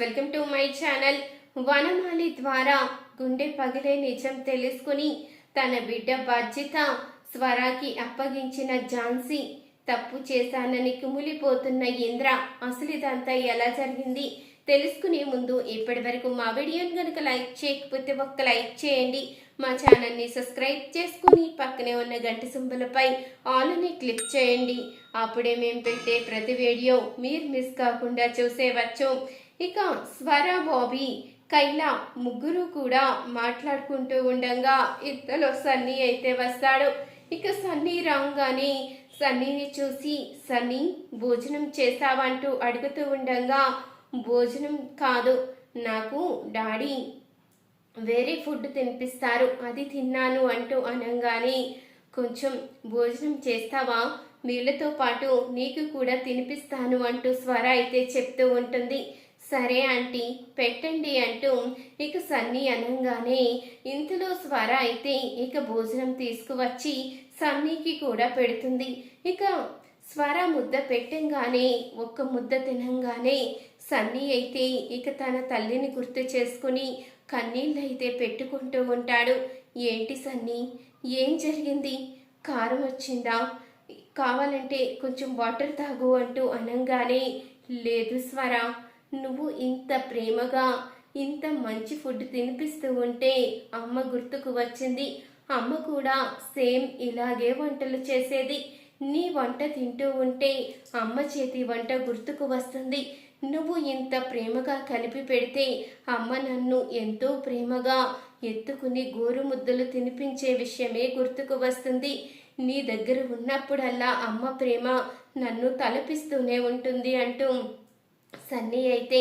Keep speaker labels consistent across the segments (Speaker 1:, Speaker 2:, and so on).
Speaker 1: Welcome to my channel. Vanamali ద్వారా గుండె పగిలే నిజం తెలుసుకుని తన బిడ్డ బాధ్యత స్వరాకి అప్పగించిన ఝాన్సీ తప్పు చేశానని కుమిలిపోతున్న ఇంద్ర అసలు ఇదంతా ఎలా జరిగింది తెలుసుకునే ముందు ఇప్పటి వరకు మా వీడియోని కనుక లైక్ చేయకపోతే ఒక్క లైక్ చేయండి. మా ఛానల్ని సబ్స్క్రైబ్ చేసుకుని పక్కనే ఉన్న గంట సింబలపై ఆల్ అని క్లిక్ చేయండి. అప్పుడే మేము పెట్టే ప్రతి వీడియో మీరు మిస్ కాకుండా చూసేవచ్చు. ఇక స్వర బాబి కైలా ముగ్గురు కూడా మాట్లాడుకుంటూ ఉండగా ఇంతలో సన్నీ అయితే వస్తాడు. ఇక సన్నీ రాగానే సన్నీని చూసి సన్నీ భోజనం చేస్తావంటూ అడుగుతూ ఉండగా భోజనం కాదు నాకు డాడీ వేరే ఫుడ్ తినిపిస్తారు అది తిన్నాను అంటూ అనగానే కొంచెం భోజనం చేస్తావా? వీళ్ళతో పాటు నీకు కూడా తినిపిస్తాను అంటూ స్వర అయితే చెప్తూ ఉంటుంది. సరే ఆంటీ పెట్టండి అంటూ ఇక సన్నీ అనగానే ఇంతలో స్వర అయితే ఇక భోజనం తీసుకువచ్చి సన్నీకి కూడా పెడుతుంది. ఇక స్వర ముద్ద పెట్టంగానే ఒక్క ముద్ద తినంగానే సన్నీ అయితే ఇక తన తల్లిని గుర్తు చేసుకుని కన్నీళ్ళు అయితే పెట్టుకుంటూ ఉంటాడు. ఏంటి సన్నీ ఏం జరిగింది? కారం వచ్చిందా? కావాలంటే కొంచెం వాటర్ తాగు అంటూ అనంగానే లేదు స్వర నువ్వు ఇంత ప్రేమగా ఇంత మంచి ఫుడ్ తినిపిస్తూ ఉంటే అమ్మ గుర్తుకు వచ్చింది. అమ్మ కూడా సేమ్ ఇలాగే వంటలు చేసేది. నీ వంట తింటూ ఉంటే అమ్మ చేతి వంట గుర్తుకు వస్తుంది. నువ్వు ఇంత ప్రేమగా కలిపి పెడితే అమ్మ నన్ను ఎంతో ప్రేమగా ఎత్తుకుని గోరు ముద్దలు తినిపించే విషయమే గుర్తుకు వస్తుంది. నీ దగ్గర ఉన్నప్పుడల్లా అమ్మ ప్రేమ నన్ను తలపిస్తూనే ఉంటుంది అంటూ సన్నీ అయితే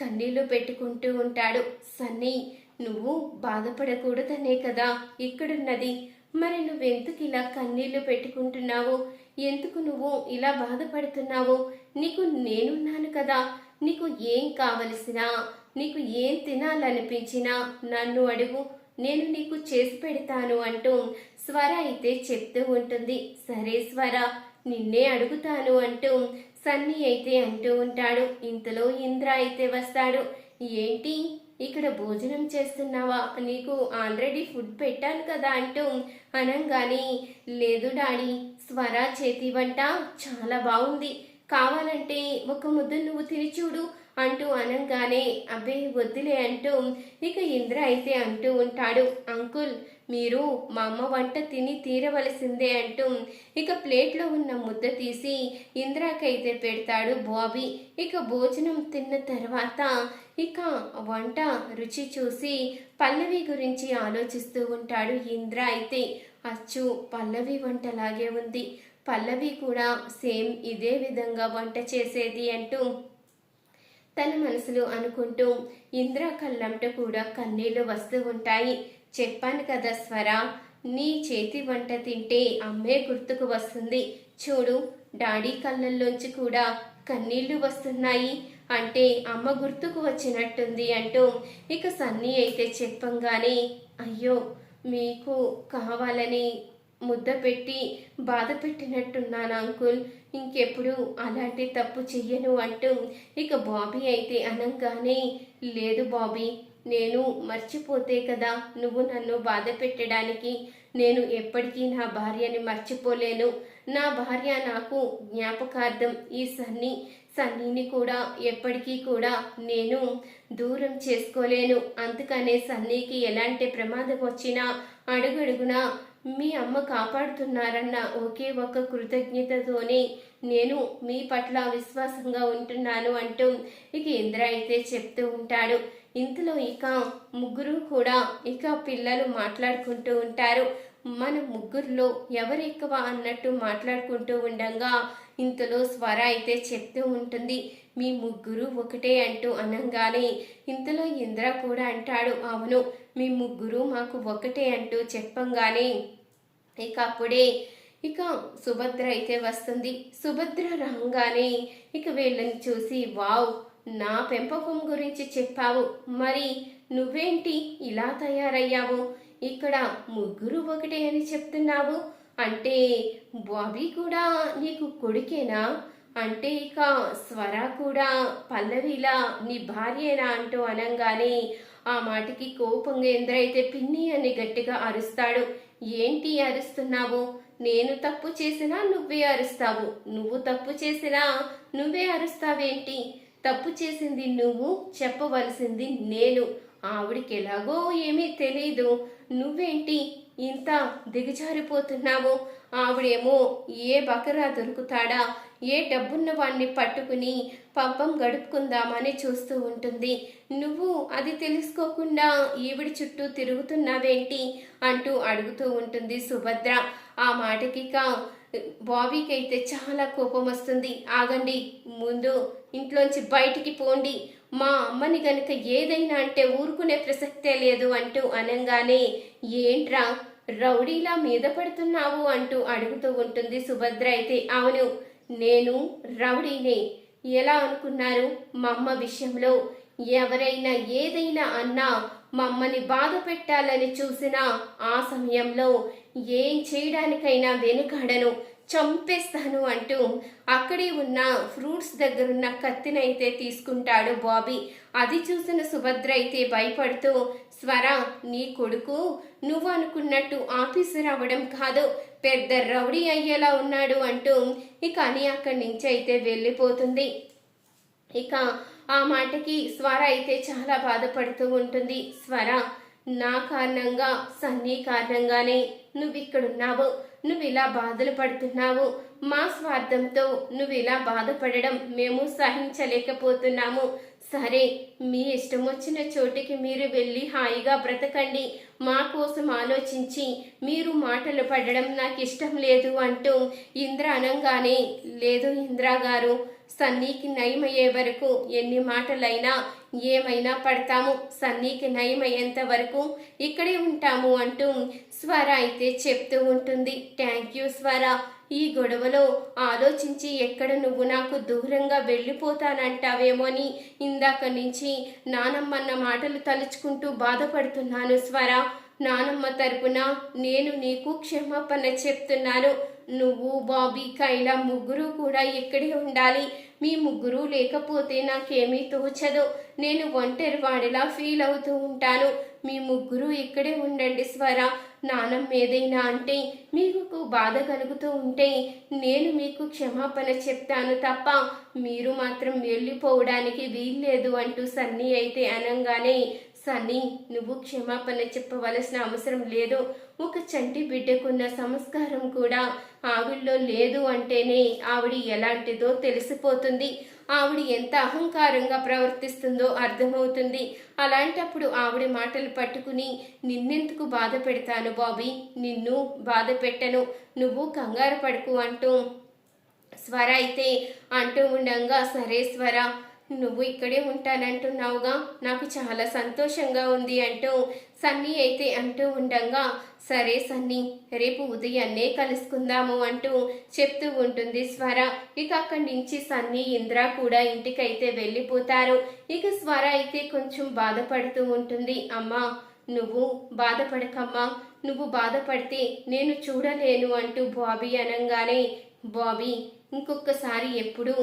Speaker 1: కన్నీళ్ళు పెట్టుకుంటూ ఉంటాడు. సన్నీ నువ్వు బాధపడకూడదనే కదా ఇక్కడున్నది. మరి నువ్వెందుకు ఇలా కన్నీళ్ళు పెట్టుకుంటున్నావు? ఎందుకు నువ్వు ఇలా బాధపడుతున్నావు? నీకు నేనున్నాను కదా. నీకు ఏం కావలసినా నీకు ఏం తినాలనిపించినా నన్ను అడుగు. నేను నీకు చేసి పెడతాను అంటూ స్వర అయితే చెప్తూ ఉంటుంది. సరే స్వర నిన్నే అడుగుతాను అంటూ సన్నీ అయితే అంటూ ఉంటాడు. ఇంతలో ఇంద్ర అయితే వస్తాడు. ఏంటి? ఇక్కడ భోజనం చేస్తున్నావా? నీకు ఆల్రెడీ ఫుడ్ పెట్టాను కదా అంటూ అనంగానే లేదు డాడీ స్వర చేతి వంట చాలా బాగుంది. కావాలంటే ఒక ముద్ద నువ్వు తిని చూడు అంటూ అనంగానే అబ్బే వద్దులే అంటూ ఇక ఇంద్ర అయితే అంటూ ఉంటాడు. అంకుల్ మీరు మా అమ్మ వంట తిని తీరవలసిందే అంటూ ఇక ప్లేట్లో ఉన్న ముద్ద తీసి ఇంద్రాకైతే పెడతాడు బాబీ. ఇక భోజనం తిన్న తర్వాత ఇక వంట రుచి చూసి పల్లవి గురించి ఆలోచిస్తూ ఉంటాడు ఇంద్ర అయితే. అచ్చు పల్లవి వంటలాగే ఉంది. పల్లవి కూడా సేమ్ ఇదే విధంగా వంట చేసేది అంటూ తన మనసులో అనుకుంటూ ఇంద్ర కళ్ళంట కూడా కన్నీళ్ళు వస్తూ ఉంటాయి. చెప్పాను కదా స్వర నీ చేతి వంట తింటే అమ్మే గుర్తుకు వస్తుంది. చూడు డాడీ కళ్ళల్లోంచి కూడా కన్నీళ్ళు వస్తున్నాయి. అంటే అమ్మ గుర్తుకు వచ్చినట్టుంది అంటూ ఇక సన్నీ అయితే చెప్పంగానే అయ్యో మీకు కావాలని ముద్ద పెట్టి బాధ పెట్టినట్టున్నాను అంకుల్. ఇంకెప్పుడు అలాంటి తప్పు చెయ్యను అంటూ ఇక బాబీ అయితే అనంగానే లేదు బాబీ నేను మర్చిపోతే కదా నువ్వు నన్ను బాధ పెట్టడానికి. నేను ఎప్పటికీ నా భార్యని మర్చిపోలేను. నా భార్య నాకు జ్ఞాపకార్థం ఈ సన్నీ సన్నీని కూడా ఎప్పటికీ కూడా నేను దూరం చేసుకోలేను. అందుకనే సన్నీకి ఎలాంటి ప్రమాదం వచ్చినా అడుగడుగునా మీ అమ్మ కాపాడుతున్నారన్న ఒకే ఒక కృతజ్ఞతతోనే నేను మీ పట్ల విశ్వాసంగా ఉంటున్నాను అంటూ ఇక ఇంద్ర అయితే చెప్తూ ఉంటాడు. ఇంతలో ఇక ముగ్గురు కూడా ఇక పిల్లలు మాట్లాడుకుంటూ ఉంటారు. మన ముగ్గురులో ఎవరు ఎక్కువ అన్నట్టు మాట్లాడుకుంటూ ఉండగా ఇంతలో స్వర అయితే చెప్తూ ఉంటుంది మీ ముగ్గురు ఒకటే అంటూ అనంగానే ఇంతలో ఇంద్ర కూడా అంటాడు అవును మీ ముగ్గురు మాకు ఒకటే అంటూ చెప్పంగానే ఇక అప్పుడే ఇక సుభద్ర అయితే వస్తుంది. సుభద్ర రాగానే ఇక వీళ్ళని చూసి వావ్ నా పెంపకం గురించి చెప్పావు. మరి నువ్వేంటి ఇలా తయారయ్యావు? ఇక్కడ ముగ్గురు ఒకటే అని చెప్తున్నావు. అంటే బాబీ కూడా నీకు కొడుకేనా? అంటే ఇక స్వర కూడా పల్లవిలా నీ భార్యేనా? అంటూ అనంగానే ఆ మాటకి కోపంగా ఇంద్ర పిన్ని అని గట్టిగా అరుస్తాడు. ఏంటి అరుస్తున్నావు? నేను తప్పు చేసినా నువ్వే అరుస్తావు. నువ్వు తప్పు చేసినా నువ్వే అరుస్తావేంటి? తప్పు చేసింది నువ్వు చెప్పవలసింది నేను. ఆవిడికి ఎలాగో ఏమీ తెలియదు నువ్వేంటి? ఇంత దిగజారిపోతున్నావు? ఆవిడేమో ఏ బకరా దొరుకుతాడా? ఏ డబ్బున్న వాణ్ణి పట్టుకుని పంపం గడుపుకుందామని చూస్తూ ఉంటుంది. నువ్వు అది తెలుసుకోకుండా ఈవిడి చుట్టూ తిరుగుతున్నావేంటి? అంటూ అడుగుతూ ఉంటుంది సుభద్ర. ఆ మాటకి కా బాబీకి అయితే చాలా కోపం వస్తుంది. ఆగండి ముందు ఇంట్లోంచి బయటికి పోండి. మా అమ్మని గనుక ఏదైనా అంటే ఊరుకునే ప్రసక్తే లేదు అంటూ అనంగానే ఏంట్రా రౌడీలా మీద పడుతున్నావు? అంటూ అడుగుతూ ఉంటుంది సుభద్ర అయితే. అవును నేను రౌడీనే. ఎలా అనుకున్నారు మా అమ్మ విషయంలో? ఎవరైనా ఏదైనా అన్నా మమ్మల్ని బాధ పెట్టాలని చూసినా ఆ సమయంలో ఏం చేయడానికైనా వెనుకాడను. చంపేస్తాను అంటూ అక్కడే ఉన్న ఫ్రూట్స్ దగ్గరున్న కత్తినైతే తీసుకుంటాడు బాబీ. అది చూసిన సుభద్ర అయితే భయపడుతూ స్వర నీ కొడుకు నువ్వు అనుకున్నట్టు ఆఫీసర్ అవ్వడం కాదు పెద్ద రౌడీ అయ్యేలా ఉన్నాడు అంటూ ఇక అని అక్కడి నుంచి అయితే వెళ్ళిపోతుంది. ఇక ఆ మాటకి స్వర అయితే చాలా బాధపడుతూ ఉంటుంది. స్వర నా కారణంగా సన్నీ కారణంగానే నువ్వు ఇక్కడున్నావు నువ్వు ఇలా బాధలు పడుతున్నావు. మా స్వార్థంతో నువ్వు ఇలా బాధపడడం మేము సహించలేకపోతున్నాము. సరే మీ ఇష్టం వచ్చిన చోటికి మీరు వెళ్ళి హాయిగా బ్రతకండి. మా కోసం ఆలోచించి మీరు మాటలు పడడం నాకు ఇష్టం లేదు అంటూ ఇంద్ర అనంగానే లేదు ఇంద్రా గారు సన్నీకి నయమయ్యే వరకు ఎన్ని మాటలైనా ఏమైనా పడతాము. సన్నీకి నయమయ్యేంత వరకు ఇక్కడే ఉంటాము అంటూ స్వర అయితే చెప్తూ ఉంటుంది. థ్యాంక్ యూ స్వర. ఈ గొడవలో ఆలోచించి ఎక్కడ నువ్వు నాకు దూరంగా వెళ్ళిపోతానంటావేమో అని ఇందాక నుంచి నానమ్మన్న మాటలు తలుచుకుంటూ బాధపడుతున్నాను స్వర. నానమ్మ తరపున నేను నీకు క్షమాపణ చెప్తున్నాను. నువ్వు బాబీ కైలా ముగ్గురు కూడా ఇక్కడే ఉండాలి. మీ ముగ్గురు లేకపోతే నాకేమీ తోచదు. నేను ఒంటరి వాడిలా ఫీల్ అవుతూ ఉంటాను. మీ ముగ్గురు ఇక్కడే ఉండండి స్వర. నానం ఏదైనా అంటే మీకు బాధ కలుగుతూ ఉంటే నేను మీకు క్షమాపణ చెప్తాను తప్ప మీరు మాత్రం వెళ్ళిపోవడానికి వీల్లేదు అంటూ సన్నీ అయితే అనంగానే సన్నీ నువ్వు క్షమాపణ చెప్పవలసిన అవసరం లేదు. ఒక చంటి బిడ్డకున్న సంస్కారం కూడా ఆవిడలో లేదు అంటేనే ఆవిడ ఎలాంటిదో తెలిసిపోతుంది. ఆవిడ ఎంత అహంకారంగా ప్రవర్తిస్తుందో అర్థమవుతుంది. అలాంటప్పుడు ఆవిడ మాటలు పట్టుకుని నిన్నెందుకు బాధ పెడతాను బాబీ? నిన్ను బాధ పెట్టను. నువ్వు కంగారు పడుకు అంటూ స్వర అయితే అంటూ ఉండంగా సరే స్వర నువ్వు ఇక్కడే ఉంటానంటున్నావుగా? నాకు చాలా సంతోషంగా ఉంది అంటూ సన్నీ అయితే అంటూ ఉండంగా సరే సన్నీ రేపు ఉదయాన్నే కలుసుకుందాము అంటూ చెప్తూ ఉంటుంది స్వర. ఇక అక్కడి నుంచి సన్నీ ఇంద్ర కూడా ఇంటికైతే వెళ్ళిపోతారు. ఇక స్వర అయితే కొంచెం బాధపడుతూ ఉంటుంది. అమ్మా నువ్వు బాధపడకమ్మా. నువ్వు బాధపడితే నేను చూడలేను అంటూ బాబీ అనంగానే బాబీ ఇంకొకసారి ఎప్పుడు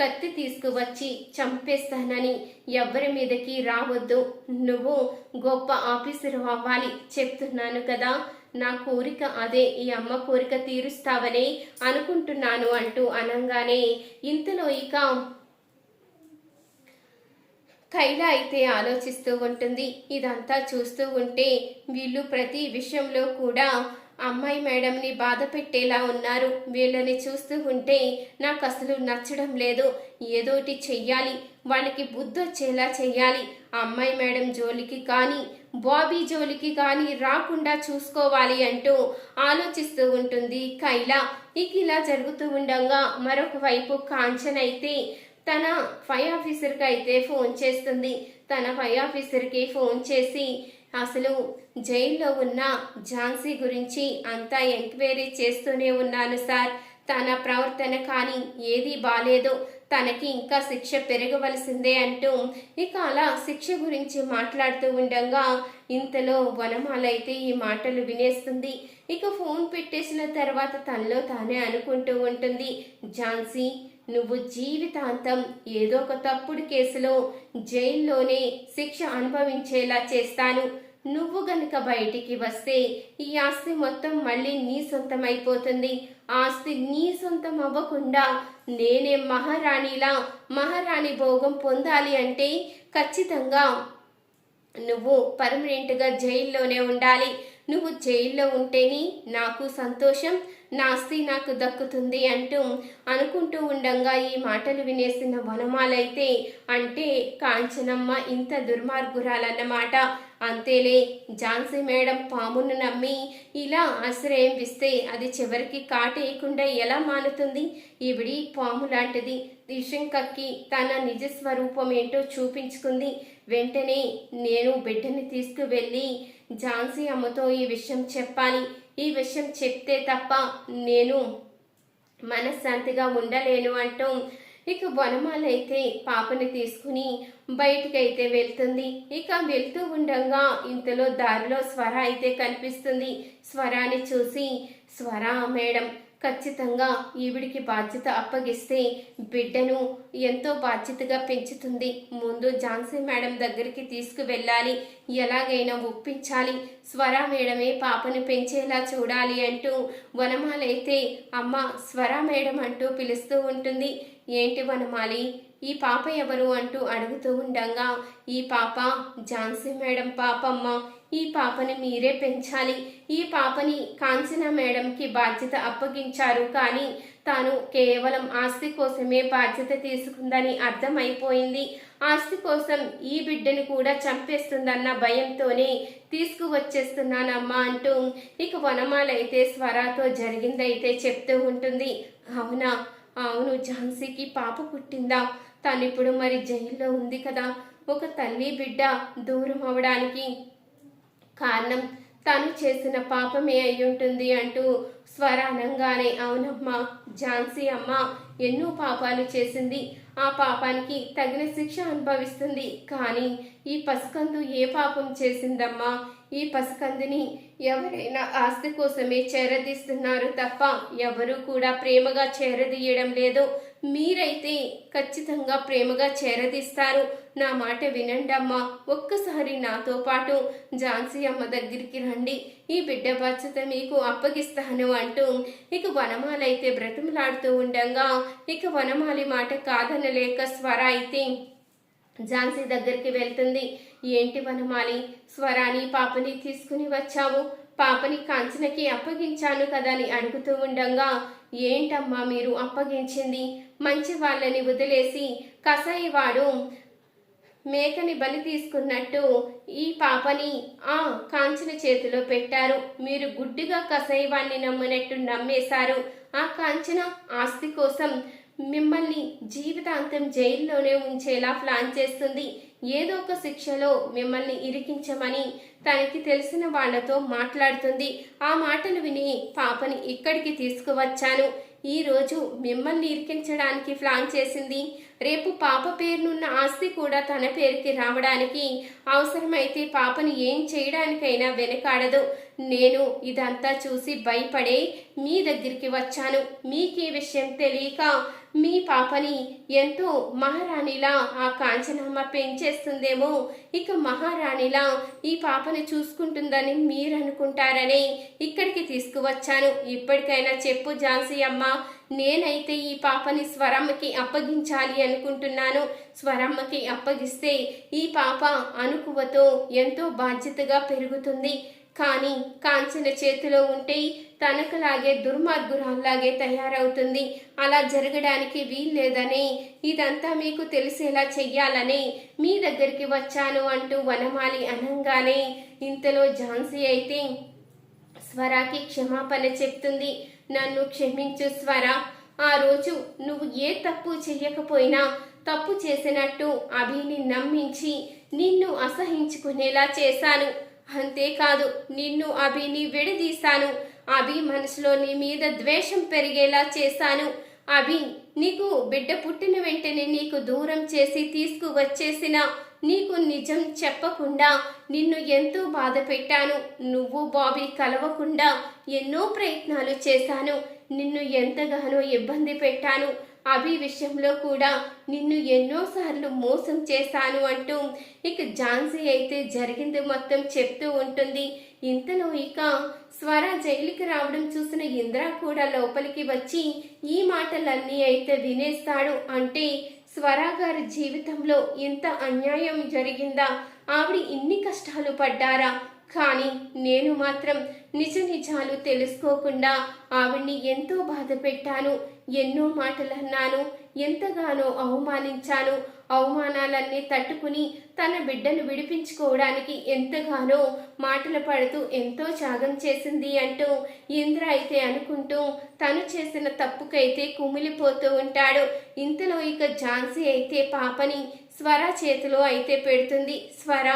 Speaker 1: కత్తి తీసుకువచ్చి చంపేస్తానని ఎవరి మీదకి రావద్దు. నువ్వు గొప్ప ఆఫీసర్ అవ్వాలి. చెప్తున్నాను కదా. నా కోరిక అదే. ఈ అమ్మ కోరిక తీరుస్తావని అనుకుంటున్నాను అంటూ అనంగానే ఇంతలో ఇక కైలా అయితే ఆలోచిస్తూ ఉంటుంది. ఇదంతా చూస్తూ ఉంటే వీళ్ళు ప్రతి విషయంలో కూడా అమ్మాయి మేడంని బాధ పెట్టేలా ఉన్నారు. వీళ్ళని చూస్తూ ఉంటే నాకు అసలు నచ్చడం లేదు. ఏదోటి చెయ్యాలి. వాళ్ళకి బుద్ధి వచ్చేలా చెయ్యాలి. అమ్మాయి మేడం జోలికి కానీ బాబీ జోలికి కానీ రాకుండా చూసుకోవాలి అంటూ ఆలోచిస్తూ ఉంటుంది కైలా. ఇక ఇలా జరుగుతూ ఉండగా మరొక వైపు కాంచన అయితే తన ఫై ఆఫీసర్కి అయితే ఫోన్ చేస్తుంది. తన ఫై ఆఫీసర్కి ఫోన్ చేసి అసలు జైల్లో ఉన్న ఝాన్సీ గురించి అంతా ఎంక్వైరీ చేస్తూనే ఉన్నాను సార్. తన ప్రవర్తన కానీ ఏది బాలేదు. తనకి ఇంకా శిక్ష పెరగవలసిందే అంటూ ఇక అలా శిక్ష గురించి మాట్లాడుతూ ఉండగా ఇంతలో వనమాల అయితే ఈ మాటలు వినేస్తుంది. ఇక ఫోన్ పెట్టేసిన తర్వాత తనలో తానే అనుకుంటూ ఉంటుంది ఝాన్సీ నువ్వు జీవితాంతం ఏదో ఒక తప్పుడు కేసులో జైల్లోనే శిక్ష అనుభవించేలా చేస్తాను. నువ్వు గనుక బయటికి వస్తే ఈ ఆస్తి మొత్తం మళ్ళీ నీ సొంతం అయిపోతుంది ఆస్తి నీ సొంతం అవ్వకుండా నేనే మహారాణిలా మహారాణి భోగం పొందాలి అంటే ఖచ్చితంగా నువ్వు పర్మనెంట్గా జైల్లోనే ఉండాలి. నువ్వు జైల్లో ఉంటేనే నాకు సంతోషం నాస్తి నాకు దక్కుతుంది అంటూ అనుకుంటూ ఉండంగా ఈ మాటలు వినేసిన వనమాలైతే అంటే కాంచనమ్మ ఇంత దుర్మార్గురాలన్నమాట. అంతేలే ఝాన్సీ మేడం పామును నమ్మి ఇలా ఆశ్రయం ఇస్తే అది చివరికి కాటేయకుండా ఎలా మానుతుంది? ఈవిడి పాము లాంటిది దిశంకక్కి కక్కి తన నిజ స్వరూపం ఏంటో చూపించుకుంది. వెంటనే నేను బిడ్డని తీసుకువెళ్ళి ఝాన్సీ అమ్మతో ఈ విషయం చెప్పాలి. ఈ విషయం చెప్తే తప్ప నేను మనశ్శాంతిగా ఉండలేను అంటూ ఇక వనమాలైతే పాపని తీసుకుని బయటికైతే వెళ్తుంది. ఇక వెళ్తూ ఉండగా ఇంతలో దారిలో స్వర అయితే కనిపిస్తుంది. స్వరాన్ని చూసి స్వర మేడం ఖచ్చితంగా ఈవిడికి బాధ్యత అప్పగిస్తే బిడ్డను ఎంతో బాధ్యతగా పెంచుతుంది. ముందు ఝాన్సీ మేడం దగ్గరికి తీసుకువెళ్ళాలి. ఎలాగైనా ఒప్పించాలి. స్వర మేడమే పాపను పెంచేలా చూడాలి అంటూ వనమాలైతే అమ్మ స్వర మేడం అంటూ పిలుస్తూ ఉంటుంది. ఏంటి వనమాలి? ఈ పాప ఎవరు? అంటూ అడుగుతూ ఉండగా ఈ పాప ఝాన్సీ మేడం పాపమ్మ. ఈ పాపని మీరే పెంచాలి. ఈ పాపని కాంచన మేడంకి బాధ్యత అప్పగించారు. కానీ తాను కేవలం ఆస్తి కోసమే బాధ్యత తీసుకుందని అర్థమైపోయింది. ఆస్తి కోసం ఈ బిడ్డని కూడా చంపేస్తుందన్న భయంతోనే తీసుకువచ్చేస్తున్నానమ్మా అంటూ ఇక వనమాలైతే స్వరాతో జరిగిందైతే చెప్తూ ఉంటుంది. అవునా? అవును ఝాన్సీకి పాప పుట్టిందా? తను ఇప్పుడు మరి జైల్లో ఉంది కదా. ఒక తల్లి బిడ్డ దూరం అవడానికి కారణం. తను చేసిన పాపమే అయ్యుంటుంది అంటూ స్వరానంగానే అవునమ్మా ఝాన్సీ అమ్మ ఎన్నో పాపాలు చేసింది. ఆ పాపానికి తగిన శిక్ష అనుభవిస్తుంది. కానీ ఈ పసికందు ఏ పాపం చేసిందమ్మా? ఈ పసికందుని ఎవరైనా ఆస్తి కోసమే చేరదీస్తున్నారు తప్ప ఎవరు కూడా ప్రేమగా చేరదీయడం లేదు. మీరైతే ఖచ్చితంగా ప్రేమగా చేరదీస్తారు. నా మాట వినండి అమ్మా ఒక్కసారి నాతో పాటు ఝాన్సీ అమ్మ దగ్గరికి రండి. ఈ బిడ్డ బాధ్యత మీకు అప్పగిస్తాను అంటూ ఇక వనమాలైతే బ్రతిమలాడుతూ ఉండగా. ఇక వనమాలి మాట కాదనలేక స్వర అయితే ఝాన్సీ దగ్గరికి వెళ్తుంది. ఏంటి వనమాలి? స్వరాని పాపని తీసుకుని వచ్చావు. పాపని కాంచనకి అప్పగించాను కదా అని అడుగుతూ ఉండగా ఏంటమ్మా మీరు అప్పగించింది? మంచి వాళ్ళని వదిలేసి కసాయివాడు మేకని బలి తీసుకున్నట్టు ఈ పాపని ఆ కాంచన చేతిలో పెట్టారు. మీరు గుడ్డిగా కసాయివాణ్ణి నమ్మినట్టు నమ్మేశారు. ఆ కాంచన ఆస్తి కోసం మిమ్మల్ని జీవితాంతం జైల్లోనే ఉంచేలా ప్లాన్ చేస్తుంది. ఏదో ఒక శిక్షలో మిమ్మల్ని ఇరికించమని తనకి తెలిసిన వాళ్ళతో మాట్లాడుతుంది. ఆ మాటలు విని పాపని ఇక్కడికి తీసుకువచ్చాను. ఈ రోజు మిమ్మల్ని ఇరికించడానికి ప్లాన్ చేసింది. రేపు పాప పేరునున్న ఆస్తి కూడా తన పేరుకి రావడానికి అవసరమైతే పాపని ఏం చేయడానికైనా వెనకాడదు. నేను ఇదంతా చూసి భయపడే మీ దగ్గరికి వచ్చాను. మీకు ఈ విషయం తెలియక మీ పాపని ఎంతో మహారాణిలా ఆ కాంచనమ్మ పెంచేస్తుందేమో. ఇక మహారాణిలా ఈ పాపని చూసుకుంటుందని మీరు అనుకుంటారని ఇక్కడికి తీసుకువచ్చాను. ఇప్పటికైనా చెప్పు ఝాన్సీ అమ్మ నేనైతే ఈ పాపని స్వరమ్మకి అప్పగించాలి అనుకుంటున్నాను. స్వరమ్మకి అప్పగిస్తే ఈ పాప అనుకువతో ఎంతో బాధ్యతగా పెరుగుతుంది. కానీ కాంచన చేతిలో ఉంటే తనకులాగే దుర్మార్గురాల్లాగే తయారవుతుంది. అలా జరగడానికి వీల్లేదని ఇదంతా మీకు తెలిసేలా చెయ్యాలని మీ దగ్గరికి వచ్చాను అంటూ వనమాలి అనంగానే ఇంతలో ఝాన్సీ అయితే స్వరాకి క్షమాపణ చెప్తుంది. నన్ను క్షమించు స్వర. ఆ రోజు నువ్వు ఏ తప్పు చెయ్యకపోయినా తప్పు చేసినట్టు అభిని నమ్మించి నిన్ను అసహించుకునేలా చేశాను. అంతేకాదు నిన్ను అభిని విడదీశాను. అభి మనసులో నీ మీద ద్వేషం పెరిగేలా చేశాను. అభి నీకు బిడ్డ పుట్టిన వెంటనే నీకు దూరం చేసి తీసుకువచ్చేసిన నీకు నిజం చెప్పకుండా నిన్ను ఎంతో బాధ పెట్టాను. నువ్వు బాబీ కలవకుండా ఎన్నో ప్రయత్నాలు చేశాను. నిన్ను ఎంతగానో ఇబ్బంది పెట్టాను. అభి విషయంలో కూడా నిన్ను ఎన్నోసార్లు మోసం చేశాను అంటూ ఇక ఝాన్సీ అయితే జరిగింది మొత్తం చెప్తూ ఉంటుంది. ఇంతలో ఇక స్వర జైలుకి రావడం చూసిన ఇంద్ర కూడా లోపలికి వచ్చి ఈ మాటలన్నీ అయితే వినేస్తాడు. అంటే స్వర గారి జీవితంలో ఇంత అన్యాయం జరిగిందా? ఆవిడ ఇన్ని కష్టాలు పడ్డారా? కానీ నేను మాత్రం నిజ నిజాలు తెలుసుకోకుండా ఆవిడ్ని ఎంతో బాధ పెట్టాను ఎన్నో మాటలు అన్నాను ఎంతగానో అవమానించాను. అవమానాలన్నీ తట్టుకుని తన బిడ్డను విడిపించుకోవడానికి ఎంతగానో మాటలు పడుతూ ఎంతో త్యాగం చేసింది అంటూ ఇంద్ర అయితే అనుకుంటూ తను చేసిన తప్పుకైతే కుమిలిపోతూ ఉంటాడు. ఇంతలో ఇక ఝాన్సీ అయితే పాపని స్వర చేతిలో అయితే పెడుతుంది. స్వర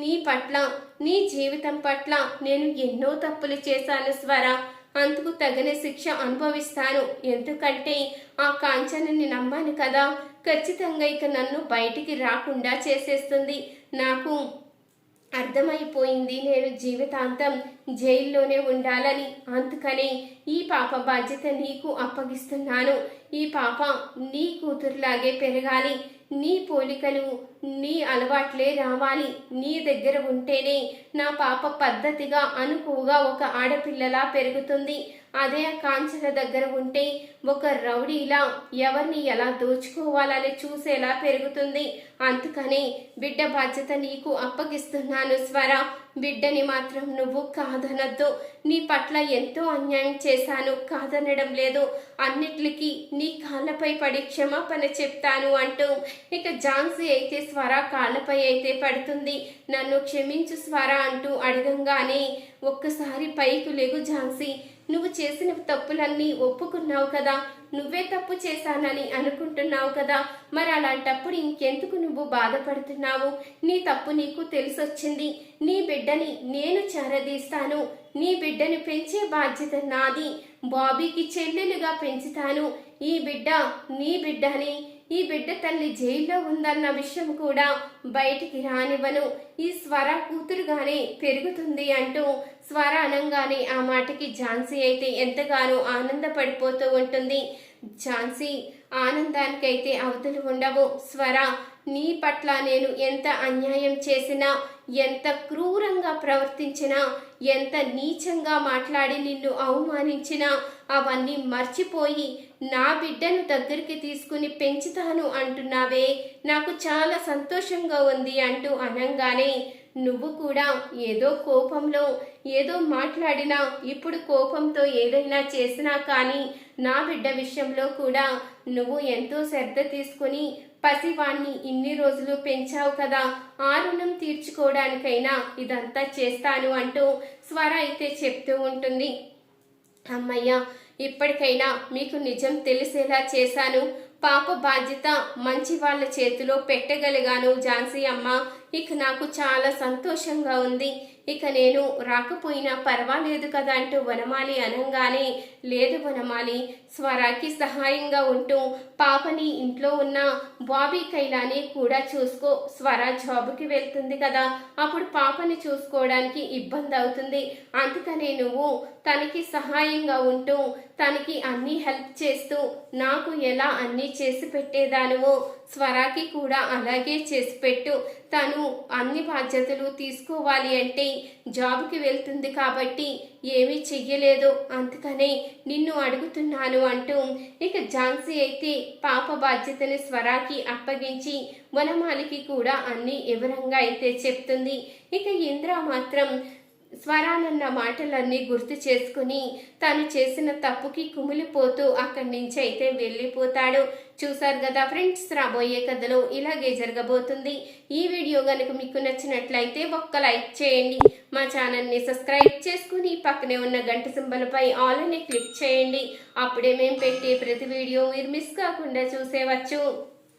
Speaker 1: నీ పట్ల నీ జీవితం పట్ల నేను ఎన్నో తప్పులు చేశాను స్వర. అందుకు తగిన శిక్ష అనుభవిస్తాను. ఎందుకంటే ఆ కాంచనని నమ్మాను కదా. ఖచ్చితంగా ఇక నన్ను బయటికి రాకుండా చేసేస్తుంది. నాకు అర్థమైపోయింది. నేను జీవితాంతం జైల్లోనే ఉండాలని. అందుకని ఈ పాప బాధ్యత నీకు అప్పగిస్తున్నాను. ఈ పాప నీ కూతురులాగే పెరగాలి. నీ పోలికలు నీ అలవాట్లే రావాలి. నీ దగ్గర ఉంటేనే నా పాప పద్ధతిగా అనుకువగా ఒక ఆడపిల్లలా పెరుగుతుంది. అదే కాంచన దగ్గర ఉంటే ఒక రౌడీలా ఎవరిని ఎలా దోచుకోవాలని చూసేలా పెరుగుతుంది. అందుకని బిడ్డ బాధ్యత నీకు అప్పగిస్తున్నాను స్వర. బిడ్డని మాత్రం నువ్వు కాదనద్దు. నీ పట్ల ఎంతో అన్యాయం చేశాను. కాదనడం లేదు. అన్నిటికీ నీ కాళ్ళపై పడి క్షమాపణ చెప్తాను అంటూ ఇక ఝాన్సీ అయితే స్వర కాళ్ళపై అయితే పడుతుంది. నన్ను క్షమించు స్వర అంటూ అడగంగానే ఒక్కసారి పైకి లేగు ఝాన్సీ. నువ్వు చేసిన తప్పులన్నీ ఒప్పుకున్నావు కదా. నువ్వే తప్పు చేశానని అనుకుంటున్నావు కదా. మరి అలాంటప్పుడు ఇంకెందుకు నువ్వు బాధపడుతున్నావు? నీ తప్పు నీకు తెలిసొచ్చింది. నీ బిడ్డని నేను చేరదీస్తాను. నీ బిడ్డని పెంచే బాధ్యత నాది. బాబీకి చెల్లెలుగా పెంచుతాను. ఈ బిడ్డ నీ బిడ్డని. ఈ బిడ్డ తల్లి జైల్లో ఉందన్న విషయం కూడా బయటికి రానివ్వను. ఈ స్వర కూతురుగానే పెరుగుతుంది అంటూ స్వర అనంగానే ఆ మాటకి ఝాన్సీ అయితే ఎంతగానో ఆనందపడిపోతూ ఉంటుంది. ఝాన్సీ ఆనందానికైతే అవతలు ఉండవు. స్వర నీ పట్ల నేను ఎంత అన్యాయం చేసినా ఎంత క్రూరంగా ప్రవర్తించినా ఎంత నీచంగా మాట్లాడి నిన్ను అవమానించినా అవన్నీ మర్చిపోయి నా బిడ్డను దగ్గరికి తీసుకుని పెంచుతాను అంటున్నావే. నాకు చాలా సంతోషంగా ఉంది అంటూ అనంగానే నువ్వు కూడా ఏదో కోపంలో ఏదో మాట్లాడినా ఇప్పుడు కోపంతో ఏదైనా చేసినా కానీ నా బిడ్డ విషయంలో కూడా నువ్వు ఎంతో శ్రద్ధ తీసుకుని పసివాణ్ణి ఇన్ని రోజులు పెంచావు కదా. ఆ రుణం తీర్చుకోవడానికైనా ఇదంతా చేస్తాను అంటూ స్వర అయితే చెప్తూ ఉంటుంది. అమ్మయ్య ఇప్పటికైనా మీకు నిజం తెలిసేలా చేశాను. పాప బాధ్యత మంచి వాళ్ళ చేతిలో పెట్టగలిగాను ఝాన్సీ అమ్మ. ఇక నాకు చాలా సంతోషంగా ఉంది. ఇక నేను రాకపోయినా పర్వాలేదు కదా అంటూ వనమాలి అనంగానే లేదు వనమాలి స్వరాకి సహాయంగా ఉంటూ పాపని ఇంట్లో ఉన్న బాబీ కైలాని కూడా చూసుకో స్వర జాబ్కి వెళ్తుంది కదా అప్పుడు పాపని చూసుకోవడానికి ఇబ్బంది అవుతుంది. అందుకనే నువ్వు తనకి సహాయంగా ఉంటూ తనకి అన్నీ హెల్ప్ చేస్తూ నాకు ఎలా అన్నీ చేసి పెట్టేదానువో స్వరాకి కూడా అలాగే చేసి పెట్టు. తను అన్ని బాధ్యతలు తీసుకోవాలి అంటే జాబ్కి వెళ్తుంది కాబట్టి ఏమీ చెయ్యలేదు. అందుకనే నిన్ను అడుగుతున్నాను అంటూ ఇక ఝాన్సీ అయితే పాప బాధ్యతని స్వరాకి అప్పగించి వనమాలికి కూడా అన్ని వివరంగా అయితే చెప్తుంది. ఇక ఇంద్ర మాత్రం స్వరానన్న మాటలన్నీ గుర్తు చేసుకుని తను చేసిన తప్పుకి కుమిలిపోతూ అక్కడి నుంచి అయితే వెళ్ళిపోతాడు. చూసారు కదా ఫ్రెండ్స్ రాబోయే కథలో ఇలాగే జరగబోతుంది. ఈ వీడియో కనుక మీకు నచ్చినట్లయితే ఒక్క లైక్ చేయండి. మా ఛానల్ని సబ్స్క్రైబ్ చేసుకుని పక్కనే ఉన్న గంట సింబలపై ఆల్ అని క్లిక్ చేయండి. అప్పుడే మేము పెట్టే ప్రతి వీడియో మీరు మిస్ కాకుండా చూసేవచ్చు.